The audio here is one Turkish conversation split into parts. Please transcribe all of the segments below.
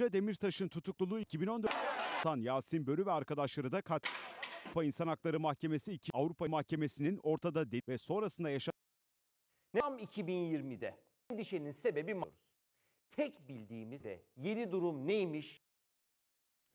Demirtaş'ın tutukluluğu 2014'tan Yasin Börü ve arkadaşları da kat Avrupa İnsan Hakları Mahkemesi 2 Avrupa Mahkemesi'nin ortada değil ve sonrasında yaşanan Tam 2020'de endişenin sebebi malum. Tek bildiğimiz de yeni durum neymiş?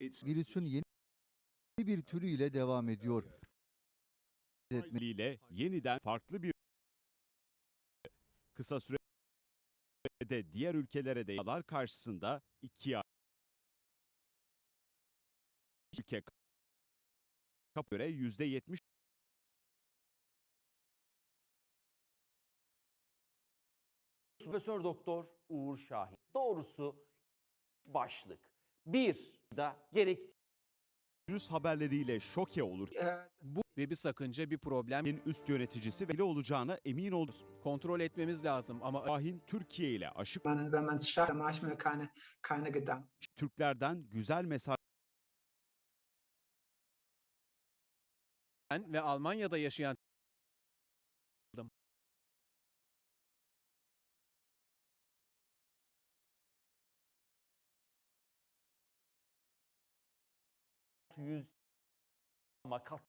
Virüsün yeni bir türüyle devam ediyor. ile yeniden farklı bir kısa sürede diğer ülkelere de yalar karşısında iki ay ülke kap göre yüzde yetmiş Profesör Doktor Uğur Şahin. Doğrusu başlık. Bir da gerektiği virüs haberleriyle şoke olur. Bu ve bir sakınca, bir problem üst yöneticisi ve olacağına emin oldu. kontrol etmemiz lazım ama Şahin Türkiye ile aşı man, wenn man ben ve Almanya'da yaşayan yüz ama kat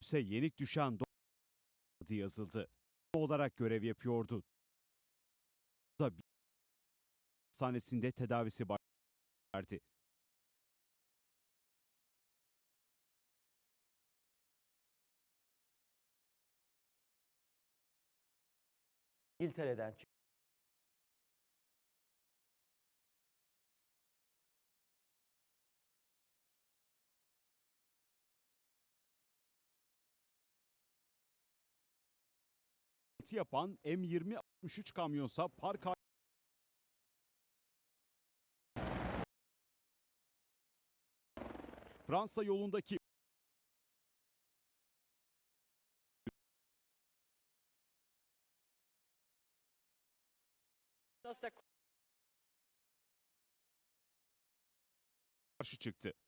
ise yenik düşen yazıldı. Olarak görev yapıyordu. Da hastanesinde tedavisi başladı. İngiltere'den çıktı. Yapan M20-63 kamyonsa park Fransa yolundaki karşı çıktı.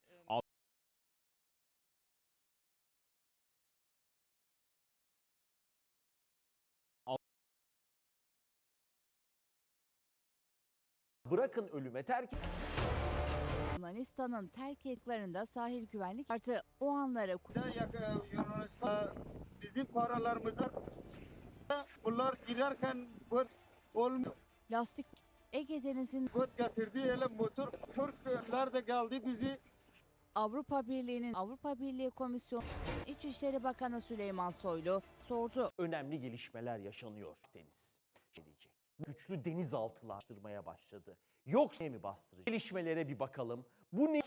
Bırakın ölüme terk Yunanistan'ın terk ettiklerinde sahil güvenlik artı o yak- Yunanistan bizim paralarımıza bunlar girerken bu olmuyor. lastik Ege Denizi'nin Bu getirdi hele motor Türkler de geldi bizi Avrupa Birliği'nin Avrupa Birliği Komisyonu İçişleri Bakanı Süleyman Soylu sordu. önemli gelişmeler yaşanıyor deniz. Güçlü denizaltılaştırmaya başladı. Yoksa mi bastıracak? Gelişmelere bir bakalım. Bu ne?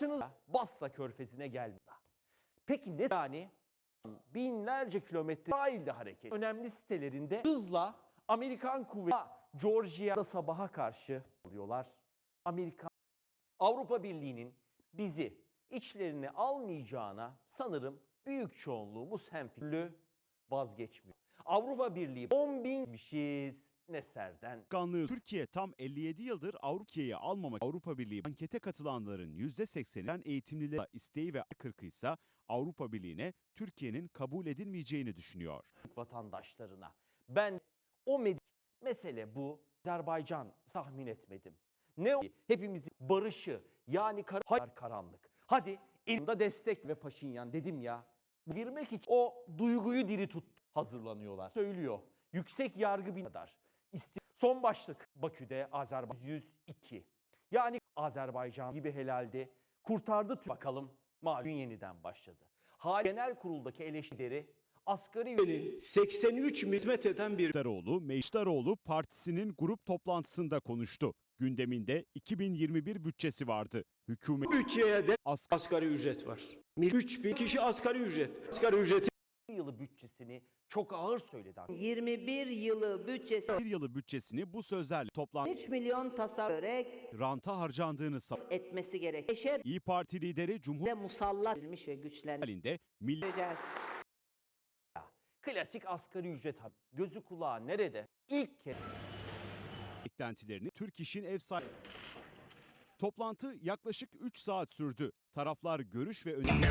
Basra körfezine geldi. Peki ne yani? Binlerce kilometre sahilde hareket. Önemli sitelerinde hızla Amerikan kuvveti Georgia'da sabaha karşı oluyorlar. Amerika Avrupa Birliği'nin bizi içlerine almayacağına sanırım büyük çoğunluğumuz hemfikirli vazgeçmiyor. Avrupa Birliği 10 binmişiz Neser'den. Başkanlığı Türkiye tam 57 yıldır Avrupa'yı almamak Avrupa Birliği ankete katılanların %80'den eğitimliler isteği ve 40'ı ise Avrupa Birliği'ne Türkiye'nin kabul edilmeyeceğini düşünüyor. vatandaşlarına. Ben o med- mesele bu. Azerbaycan tahmin etmedim. Ne o? Hepimizin barışı yani kar Hayır, karanlık. Hadi elimde destek ve Paşinyan dedim ya. Girmek için o duyguyu diri tut hazırlanıyorlar. Söylüyor. Yüksek yargı bin kadar. İsti- Son başlık Bakü'de Azerbaycan 102. Yani Azerbaycan gibi helalde kurtardı bakalım malum yeniden başladı. Hal genel kuruldaki eleştirileri asgari üyeleri 83 mi hizmet eden bir Kılıçdaroğlu, Mecdaroğlu partisinin grup toplantısında konuştu. Gündeminde 2021 bütçesi vardı. Hükümet bütçeye de as asgari ücret var. 3000 kişi asgari ücret. Asgari ücreti yılı bütçesini çok ağır söyledi. 21 yılı bütçesi bir yılı bütçesini bu sözlerle toplan 3 milyon tasarruf ranta harcandığını savundu. etmesi gerek. Eşe İyi Parti lideri Cumhur de musallat edilmiş ve güçlendirileceğiz. halinde milli Klasik asgari ücret haberi. Gözü kulağı nerede? İlk kez beklentilerini Türk İş'in ev sahibi Toplantı yaklaşık 3 saat sürdü. Taraflar görüş ve öneri